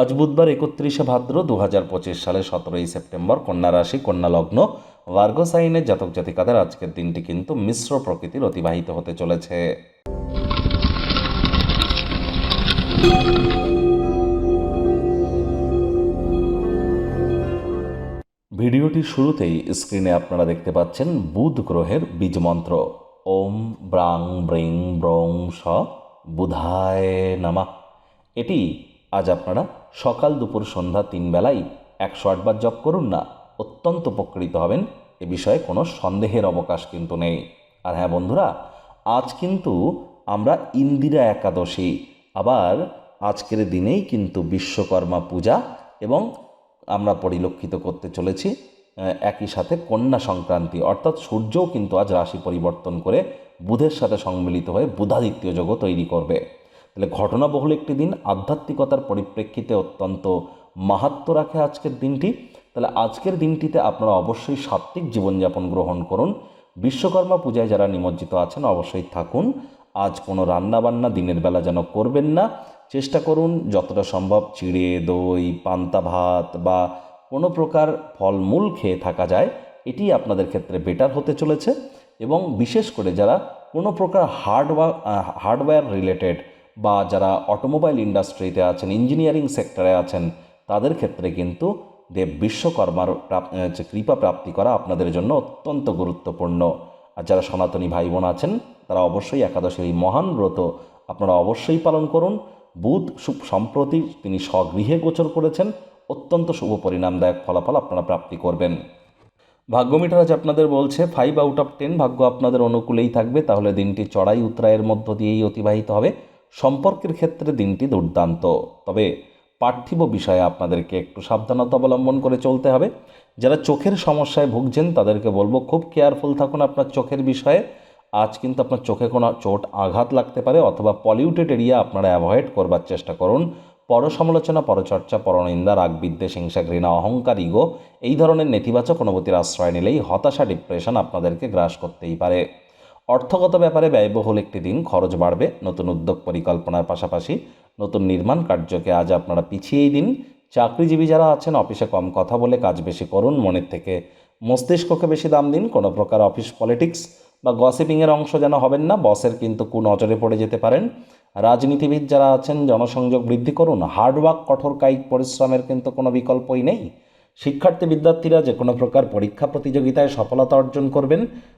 আজ বুধবার একত্রিশে ভাদ্র দু হাজার পঁচিশ সালে সতেরোই সেপ্টেম্বর কন্যা রাশি, কন্যা লগ্ন ভার্গ সাইনের জাতক জাতিকাদের আজকের দিনটি কিন্তু মিশ্র প্রকৃতির অতিবাহিত হতে চলেছে। ভিডিওটির শুরুতেই স্ক্রিনে আপনারা দেখতে পাচ্ছেন বুধ গ্রহের বীজ মন্ত্র। ওম ব্রাং ব্রিং ব্রং স বুধায় নামা। এটি আজ আপনারা সকাল দুপুর সন্ধ্যা তিন বেলায় একশো আটবার জপ করুন না, অত্যন্ত উপকৃত হবেন। এ বিষয়ে কোনো সন্দেহের অবকাশ কিন্তু নেই। আর হ্যাঁ বন্ধুরা, আজ কিন্তু আমরা ইন্দিরা একাদশী, আবার আজকের দিনেই কিন্তু বিশ্বকর্মা পূজা এবং আমরা পরিলক্ষিত করতে চলেছি একই সাথে কন্যা সংক্রান্তি। অর্থাৎ সূর্যও কিন্তু আজ রাশি পরিবর্তন করে বুধের সাথে সম্মিলিত হয়ে বুধাদিত্য যোগও তৈরি করবে। তাহলে ঘটনাবহুল একটি দিন আধ্যাত্মিকতার পরিপ্রেক্ষিতে অত্যন্ত মাহাত্ম রাখে আজকের দিনটি। তাহলে আজকের দিনটিতে আপনারা অবশ্যই সাত্ত্বিক জীবনযাপন গ্রহণ করুন। বিশ্বকর্মা পূজায় যারা নিমজ্জিত আছেন অবশ্যই থাকুন। আজ কোনো রান্নাবান্না দিনের বেলা যেন করবেন না। চেষ্টা করুন যতটা সম্ভব চিড়ে, দই, পান্তা ভাত বা কোনো প্রকার ফলমূল খেয়ে থাকা যায়। এটি আপনাদের ক্ষেত্রে বেটার হতে চলেছে। এবং বিশেষ করে যারা কোনো প্রকার হার্ডওয়ার হার্ডওয়্যার রিলেটেড বা যারা অটোমোবাইল ইন্ডাস্ট্রিতে আছেন ইঞ্জিনিয়ারিং সেক্টরে আছেন, তাদের ক্ষেত্রে কিন্তু দেব বিশ্বকর্মার কৃপা প্রাপ্তি করা আপনাদের জন্য অত্যন্ত গুরুত্বপূর্ণ। আর যারা সনাতনী ভাই বোন আছেন, তারা অবশ্যই একাদশের এই মহান ব্রত আপনারা অবশ্যই পালন করুন। বুধ সম্প্রতি তিনি স্বগৃহে গোচর করেছেন, অত্যন্ত শুভ পরিণামদায়ক ফলাফল আপনারা প্রাপ্তি করবেন। ভাগ্য মিটার আজ আপনাদের বলছে ফাইভ আউট অফ টেন ভাগ্য আপনাদের অনুকূলেই থাকবে, তাহলে দিনটি চড়াই উত্তরায়ের মধ্য দিয়েই অতিবাহিত হবে। সম্পর্কের ক্ষেত্রে দিনটি দুর্দান্ত। তবে পার্থিব বিষয়ে আপনাদেরকে একটু সাবধানতা অবলম্বন করে চলতে হবে। যারা চোখের সমস্যায় ভুগছেন, তাদেরকে বলব খুব কেয়ারফুল থাকুন আপনার চোখের বিষয়ে। আজ কিন্তু আপনার চোখে কোনো চোট আঘাত লাগতে পারে অথবা পলিউটেড এরিয়া আপনারা অ্যাভয়েড করবার চেষ্টা করুন। পরসমালোচনা, পরচর্চা, পরনিন্দা, রাগ বিদ্বেষ, হিংসা, ঘৃণা, অহংকার ইগো এই ধরনের নেতিবাচক অনুভূতির আশ্রয় নিলেই হতাশা ডিপ্রেশন আপনাদেরকে গ্রাস করতেই পারে। অর্থগত ব্যাপারে ব্যয়বহুল একটি দিন খরচ বাড়বে, নতুন উদ্যোগ পরিকল্পনার পাশাপাশি নতুন নির্মাণ কার্যকে আজ আপনারা পিছিয়েই দিন। চাকরিজীবী যারা আছেন, অফিসে কম কথা বলে কাজ বেশি করুন, মনের থেকে মস্তিষ্ককে বেশি দাম দিন। কোনো প্রকার অফিস পলিটিক্স বা গসিপিংয়ের অংশ যেন হবেন না, বসের কিন্তু কু নজরে পড়ে যেতে পারেন। রাজনীতিবিদ যারা আছেন, জনসংযোগ বৃদ্ধি করুন। হার্ডওয়ার্ক কঠোর কায়িক পরিশ্রমের কিন্তু কোনো বিকল্পই নেই। শিক্ষার্থী বিদ্যার্থীরা যে কোনো প্রকার পরীক্ষা প্রতিযোগিতায় সফলতা অর্জন করবেন।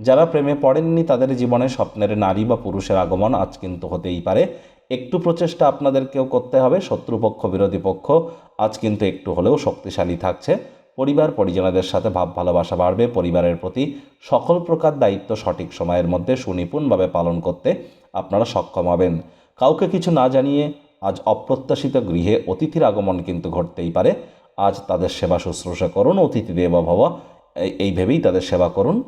যারা প্রেমে পড়েননি তাদের জীবনে স্বপ্নের নারী বা পুরুষের আগমন আজ কিন্তু হতেই পারে। একটু প্রচেষ্টা আপনাদেরকেও করতে হবে, শত্রুপক্ষ, বিরোধী পক্ষ, আজ কিন্তু একটু হলেও শক্তিশালী থাকছে। পরিবার, পরিজনদের সাথে ভাব ভালোবাসা বাড়বে, পরিবারের প্রতি সকল প্রকার দায়িত্ব সঠিক সময়ের মধ্যে সুনিপুণভাবে পালন করতে আপনারা সক্ষম হবেন। কাউকে কিছু না জানিয়ে আজ অপ্রত্যাশিত গৃহে অতিথির আগমন কিন্তু ঘটতেই পারে। আজ তাদের সেবা শুশ্রূষা করুন, অতিথি দেব ভব, এই- ভেবেই তাদের সেবা করুন।